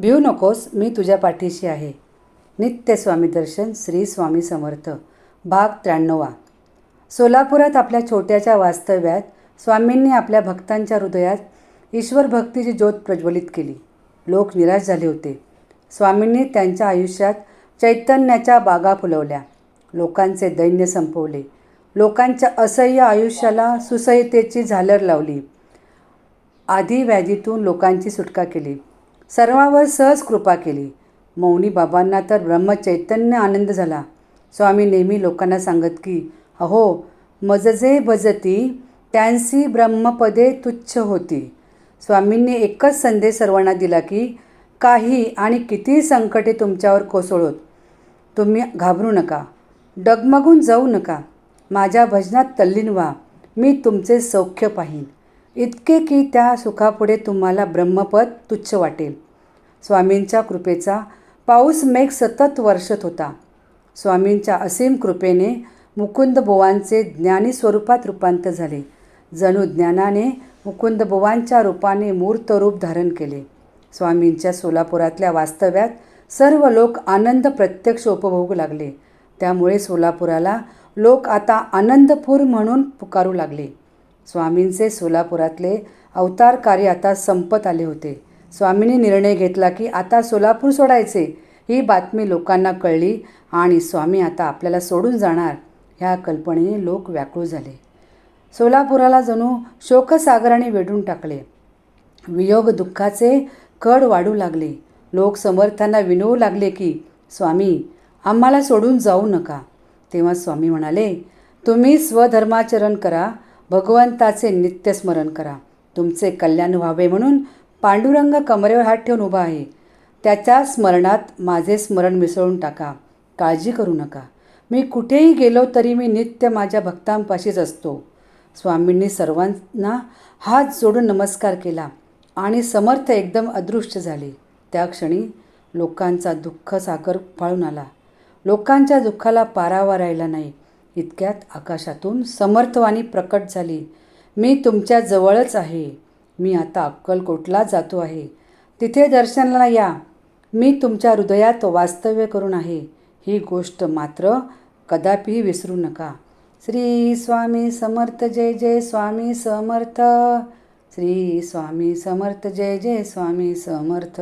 भिऊ नकोस मी तुझ्या पाठीशी आहे. नित्य स्वामी दर्शन श्री स्वामी समर्थ. भाग त्र्याण्णवा. सोलापुरात आपल्या छोट्याच्या वास्तव्यात स्वामींनी आपल्या भक्तांच्या हृदयात ईश्वर भक्तीची ज्योत प्रज्वलित केली. लोक निराश झाले होते. स्वामींनी त्यांच्या आयुष्यात चैतन्याच्या बागा फुलवल्या. लोकांचे दैन्य संपवले. लोकांच्या असह्य आयुष्याला सुसह्यतेची झालर लावली. आधी व्याधीतून लोकांची सुटका केली. सर्वांवर सहज कृपा केली. मौनी बाबांना तर ब्रह्मचैतन्य आनंद झाला. स्वामी नेहमी लोकांना सांगत की अहो मजजे भजती त्यांसी ब्रह्मपदे तुच्छ होती. स्वामींनी एकच संदेश सर्वांना दिला की काही आणि किती संकटे तुमच्यावर कोसळोत तुम्ही घाबरू नका. डगमगून जाऊ नका. माझ्या भजनात तल्लीन व्हा. मी तुमचे सौख्य पाहीन. इतके की त्या सुखापुढे तुम्हाला ब्रह्मपद तुच्छ वाटेल. स्वामींच्या कृपेचा पाऊस मेघ सतत वर्षत होता. स्वामींच्या असीम कृपेने मुकुंदबुवांचे ज्ञानी स्वरूपात रूपांतर झाले. जणू ज्ञानाने मुकुंदबुवांच्या रूपाने मूर्त रूप धारण केले. स्वामींच्या सोलापुरातल्या वास्तव्यात सर्व लोक आनंद प्रत्यक्ष उपभोगू लागले. त्यामुळे सोलापुराला लोक आता आनंदपूर म्हणून पुकारू लागले. स्वामींचे सोलापुरातले अवतार कार्य आता संपत आले होते. स्वामींनी निर्णय घेतला की आता सोलापूर सोडायचे ही बातमी लोकांना कळली आणि स्वामी आता आपल्याला सोडून जाणार ह्या कल्पनेने लोक व्याकुळ झाले. सोलापुराला जणू शोकसागराने वेढून टाकले. वियोग दुःखाचे कड वाढू लागले. लोक समर्थांना विनवू लागले की स्वामी आम्हाला सोडून जाऊ नका. तेव्हा स्वामी म्हणाले तुम्ही स्वधर्माचरण करा भगवंताचे नित्यस्मरण करा. तुमचे कल्याण व्हावे म्हणून पांडुरंग कमरेवर हात ठेवून उभा आहे. त्याच्या स्मरणात माझे स्मरण मिसळून टाका. काळजी करू नका. मी कुठेही गेलो तरी मी नित्य माझ्या भक्तांपाशीच असतो. स्वामींनी सर्वांना हात जोडून नमस्कार केला आणि समर्थ एकदम अदृश्य झाले. त्या क्षणी लोकांचा दुःख सागर फाळून आला. लोकांच्या दुःखाला पारावा राहिला नाही. इतक्यात आकाशातून समर्थवाणी प्रकट झाली. मी तुमच्या जवळच आहे. मी आता अक्कलकोटला जातो आहे. तिथे दर्शनाला या. मी तुमच्या हृदयात वास्तव्य करून आहे. ही गोष्ट मात्र कदापिही विसरू नका. श्री स्वामी समर्थ जय जय स्वामी समर्थ. श्री स्वामी समर्थ जय जय स्वामी समर्थ.